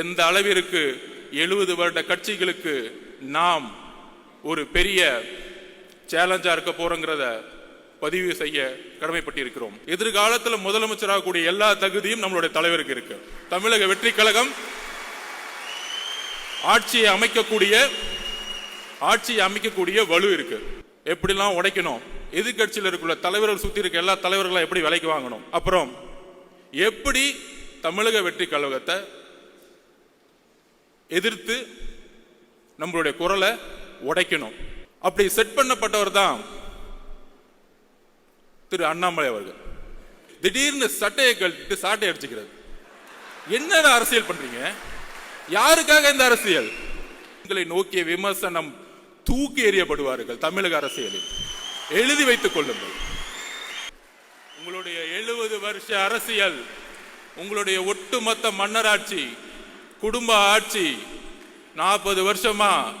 எந்த அளவிற்கு எழுபது வருட கட்சிகளுக்கு நாம் ஒரு பெரிய சேலஞ்சா இருக்க போறோங்கிறத பதிவு செய்ய கடமைப்பட்டிருக்கிறோம். எதிர்காலத்தில் முதலமைச்சராகக்கூடிய எல்லா தகுதியும் நம்மளுடைய தலைவருக்கு இருக்கு. தமிழக வெற்றி கழகம் ஆட்சியை அமைக்கக்கூடிய ஆட்சியை அமைக்கக்கூடிய வலு இருக்கு. எப்படிலாம் உடைக்கணும்? எதிர்கட்சியில் இருக்குள்ள தலைவர்கள் சுத்தி இருக்க எல்லா தலைவர்களும் எப்படி விலைக்கு வாங்கணும்? அப்புறம் எப்படி தமிழக வெற்றி கழகத்தை எதிர்த்து நம்மளுடைய குரலை உடைக்கணும். அப்படி செட் பண்ணப்பட்டவர் தான் திரு அண்ணாமலை அவர்கள். திடீர்னு சட்டையை கழட்டிட்டு சாட்டை அடிச்சுக்கிறது என்ன அரசியல் பண்றீங்க? யாருக்காக இந்த அரசியல்? உங்களை நோக்கிய விமர்சனம் தூக்கி எறியப்படுவார்கள் தமிழக அரசியலில். எழுதி வைத்துக் கொள்ளுங்கள். உங்களுடைய எழுபது வருஷ அரசியல் உங்களுடைய ஒட்டுமொத்த மன்னராட்சி குடும்ப ஆட்சி நாற்பது வருஷமா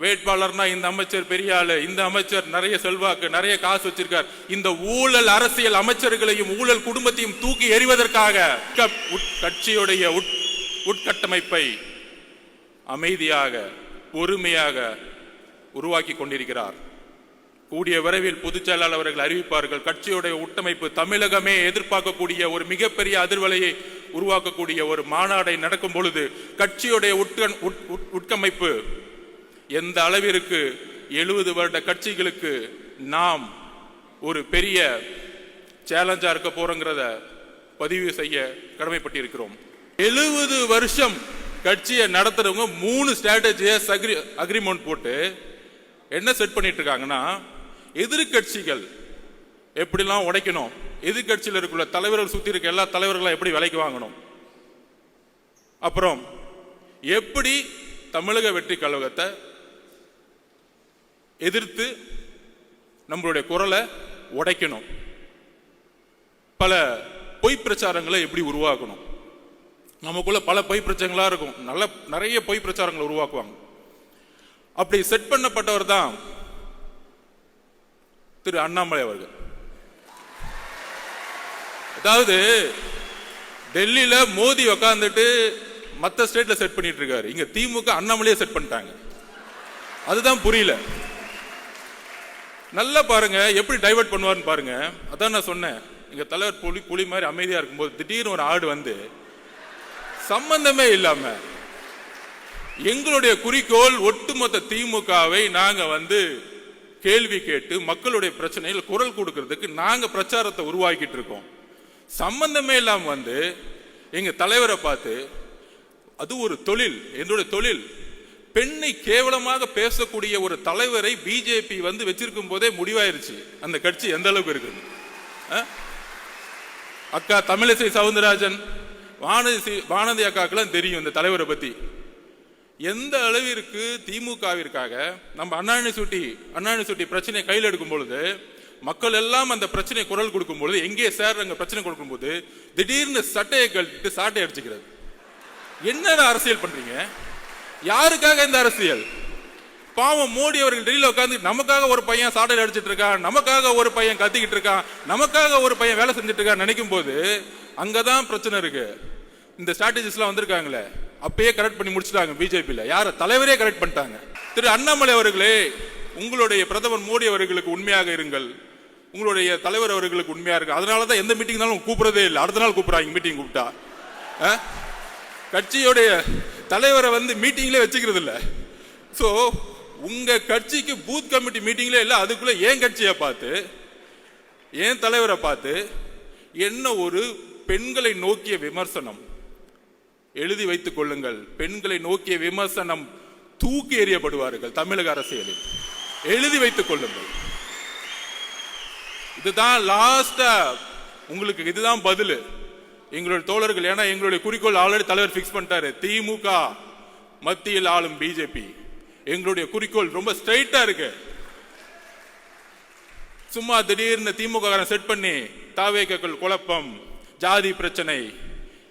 வேட்பாளர்னா இந்த அமைச்சர் பெரிய ஆளு இந்த அமைச்சர் நிறைய செல்வாக்கு நிறைய காசு வச்சிருக்கார். இந்த ஊழல் அரசியல் அமைச்சர்களையும் ஊழல் குடும்பத்தையும் தூக்கி எறிவதற்காக க- உட்- கட்சியுடைய உட்- உட்கட்டமைப்பை அமைதியாக பொறுமையாக உருவாக்கி கொண்டிருக்கிறார். கூடிய விரைவில் பொதுச் செயலாளர் அவர்கள் அறிவிப்பார்கள். கட்சியுடைய உட்டமைப்பு தமிழகமே எதிர்பார்க்கக்கூடிய ஒரு மிகப்பெரிய அதிர்வலையை உருவாக்கக்கூடிய ஒரு மாநாடை நடக்கும் பொழுது கட்சியுடைய உட்கண்- உட்- உட்- உட்கமைப்பு எந்த அளவிற்கு எழுபது வருட கட்சிகளுக்கு நாம் ஒரு பெரிய சேலஞ்சா இருக்க போறோங்கிறத பதிவு செய்ய கடமைப்பட்டிருக்கிறோம். எழுபது வருஷம் கட்சியை நடத்துறவங்க மூணு ஸ்ட்ராட்டஜியை அக்ரி அக்ரிமெண்ட் போட்டு என்ன செட் பண்ணிட்டு இருக்காங்கன்னா எதிர்க்கட்சிகள் எப்படிலாம் உடைக்கணும் எதிர்க்கட்சியில் இருக்கிற தலைவர்கள் சுற்றி இருக்க எல்லா தலைவர்களும் எப்படி விலைக்கு வாங்கணும்? அப்புறம் எப்படி தமிழக வெற்றி கழகத்தை எதிர்த்து நம்மளுடைய குரலை உடைக்கணும்? பல பொய் பிரச்சாரங்களை எப்படி உருவாக்கணும்? நமக்குள்ள பல பொய் பிரச்சனைகளாக இருக்கும். நல்ல நிறைய பொய் பிரச்சாரங்களை உருவாக்குவாங்க. அப்படி செட் பண்ணப்பட்டவர் தான் திரு அண்ணாமலை அவர்கள். அதாவது டெல்லியில மோடி உக்காந்துட்டு மத்த ஸ்டேட்ல செட் பண்ணிட்டு இருக்காரு. இங்க திமுக அண்ணாமலையே செட் பண்ணிட்டாங்க. அதுதான் புரியல. நல்லா பாருங்க எப்படி டைவர்ட் பண்ணுவாருன்னு பாருங்க. அதான் நான் சொன்னேன். எங்க தலைவர் புலி புலி மாதிரி அமைதியா இருக்கும்போது திடீர்னு ஒரு ஆடு வந்து சம்பந்தமே இல்லாம எங்களுடைய குறிக்கோள் ஒட்டுமொத்த திமுகவை நாங்க வந்து கேள்வி கேட்டு மக்களுடைய பிரச்சனையில் குரல் கொடுக்கறதுக்கு நாங்க பிரச்சாரத்தை உருவாக்கிட்டு இருக்கோம். சம்பந்தமே இல்லாமல் வந்து எங்கள் தலைவரை பார்த்து அது ஒரு தொழில் என்னுடைய தொழில். பெண்ணை கேவலமாக பேசக்கூடிய ஒரு தலைவரை பிஜேபி வந்து வச்சிருக்கும் போதே முடிவாயிருச்சு. அந்த கட்சி எந்த அளவுக்கு இருக்குது? ஆ? அக்கா தமிழிசை சவுந்தரராஜன் வானதி வானதி அக்காக்கெல்லாம் தெரியும் இந்த தலைவரை பற்றி எந்த அளவிற்கு திமுகவிற்காக நம்ம அண்ணாணி சுட்டி அண்ணாணி சுட்டி பிரச்சனையை கையில் எடுக்கும் பொழுது மக்கள் எல்லாம் அந்த பிரச்சனை குரல் கொடுக்கும் பொழுது எங்கே சார் அங்கே பிரச்சனை கொடுக்கும்போது திடீர்னு சட்டையை கழட்டிட்டு சாட்டை அடிச்சுக்கிறது. என்ன அரசியல் பண்றீங்க? யாருக்காக இந்த அரசியல்? பாவம் மோடி அவர்கள் டெல்லியில் உட்காந்து நமக்காக ஒரு பையன் சாட்டையில் அடிச்சிட்டு இருக்கான் நமக்காக ஒரு பையன் கத்திக்கிட்டு இருக்கான் நமக்காக ஒரு பையன் வேலை செஞ்சுட்டு இருக்கான்னு நினைக்கும் போது அங்கதான் பிரச்சனை இருக்கு. இந்த ஸ்ட்ராட்டஜிஸ்லாம் வந்திருக்காங்களே அப்பயே கரெக்ட் பண்ணி முடிச்சிட்டாங்க பிஜேபியில் யார? தலைவரே கரெக்ட் பண்ணிட்டாங்க. திரு அண்ணாமலை அவர்களே உங்களுடைய பிரதமர் மோடி அவர்களுக்கு உண்மையாக இருங்கள். உங்களுடைய தலைவர் அவர்களுக்கு உண்மையாக இருக்கு அதனால தான் எந்த மீட்டிங்னாலும் கூப்பிடுறதே இல்லை. அடுத்த நாள் கூப்பிட்றாங்க மீட்டிங் கூப்பிட்டா. ஆ? கட்சியோடைய தலைவரை வந்து மீட்டிங்லேயே வச்சுக்கிறது இல்லை. ஸோ உங்கள் கட்சிக்கு பூத் கமிட்டி மீட்டிங்லே இல்லை. அதுக்குள்ளே ஏன் கட்சியை பார்த்து ஏன் தலைவரை பார்த்து என்ன ஒரு பெண்களை நோக்கிய விமர்சனம்? எழுதி வைத்துக் கொள்ளுங்கள். பெண்களை நோக்கிய விமர்சனம் தூக்கி எறியப்படுவார்கள் தமிழக அரசியலில். எழுதி வைத்துக் கொள்ளுங்கள். இதுதான் லாஸ்டா உங்களுக்கு இதுதான் பதில். எங்களுடைய தோழர்கள் ஏன்னா எங்களுடைய குறிக்கோள் ஆல்ரெடி தலைவர் ஃபிக்ஸ் பண்ணிட்டாரு. திமுக மத்தியில் ஆளும் பிஜேபி எங்களுடைய குறிக்கோள் ரொம்ப ஸ்ட்ரைட்டா இருக்கு. சும்மா திடீர்னு திமுக செட் பண்ணி தாவேக்கல் குழப்பம் ஜாதி பிரச்சனை.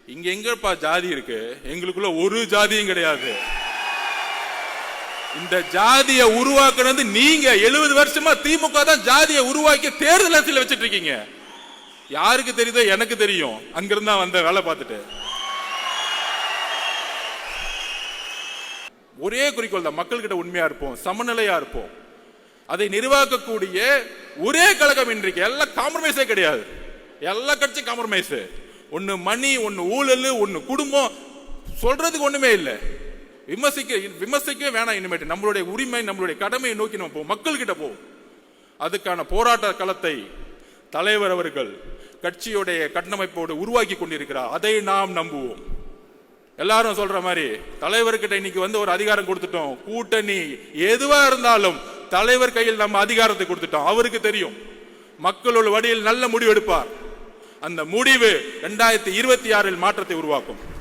இங்க எங்கப்பா ஜாதி இருக்கு? எங்களுக்குள்ள ஒரு ஜாதியும் கிடையாது. இந்த ஜாதியை உருவாக்குனது நீங்க. எழுபது வருஷமா திமுக தான் ஜாதியை உருவாக்கி தேர்தல் அரசியல் வச்சிட்டு இருக்கீங்க. யாருக்கு தெரியுதோ எனக்கு தெரியும். அங்கிருந்தா வந்த வேலை பார்த்துட்டு. ஒரே குறிக்கோள் தான். மக்கள்கிட்ட உண்மையா இருப்போம் சமநிலையா இருப்போம். அதை நிர்வாகக்கூடிய ஒரே கழகம் இன்றைக்கு எல்லாம் காம்ப்ரமைஸே கிடையாது. எல்லா கட்சியும் காம்ப்ரமைஸ் ஒன்னு மணி ஒன்னு ஊழல் ஒன்னு குடும்பம். சொல்றதுக்கு ஒண்ணுமே இல்லை. விமர்சிக்க விமர்சிக்கவே வேணாம் இனிமேட்டு நம்மளுடைய உரிமை நம்மளுடைய கடமையை நோக்கி நம்ம போவோம். மக்கள்கிட்ட போவோம். அதுக்கான போராட்ட களத்தை தலைவர் அவர்கள் கட்சியுடைய கட்டமைப்போடு உருவாக்கி கொண்டிருக்கிறார். அதை நாம் நம்புவோம். எல்லாரும் சொல்ற மாதிரி தலைவர்கிட்ட இன்னைக்கு வந்து ஒரு அதிகாரம் கொடுத்துட்டோம். கூட்டணி எதுவா இருந்தாலும் தலைவர் கையில் நம்ம அதிகாரத்தை கொடுத்துட்டோம். அவருக்கு தெரியும். மக்களோட வழியில் நல்ல முடிவு எடுப்பார். அந்த முடிவு இரண்டாயிரத்தி இருபத்தி ஆறில் மாற்றத்தை உருவாக்கும்.